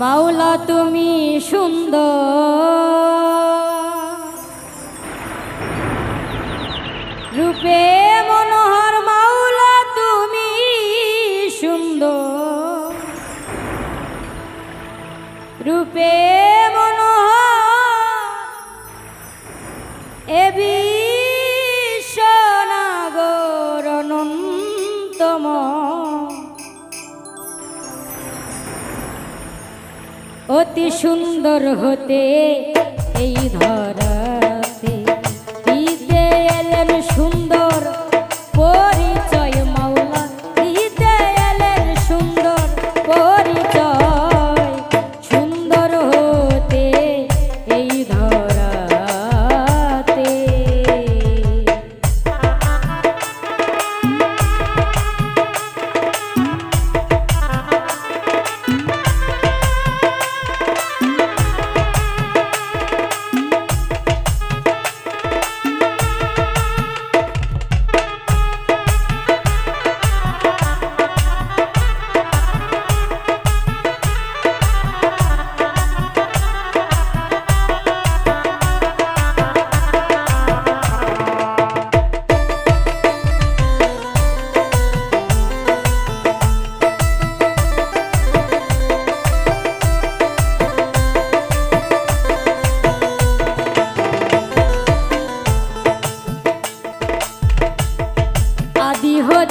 মাওলা তুমি সুন্দর। রূপে মনোহর মাওলা তুমি সুন্দর। রূপে মনোহর এবি অতি সুন্দর হতে এই ধরা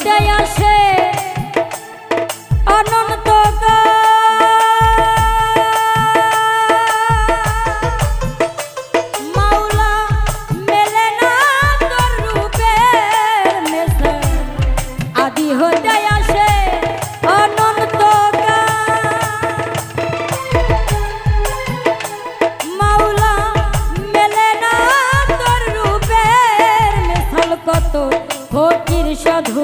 দয়া সে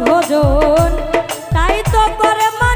ভোজন তাই তো করে মা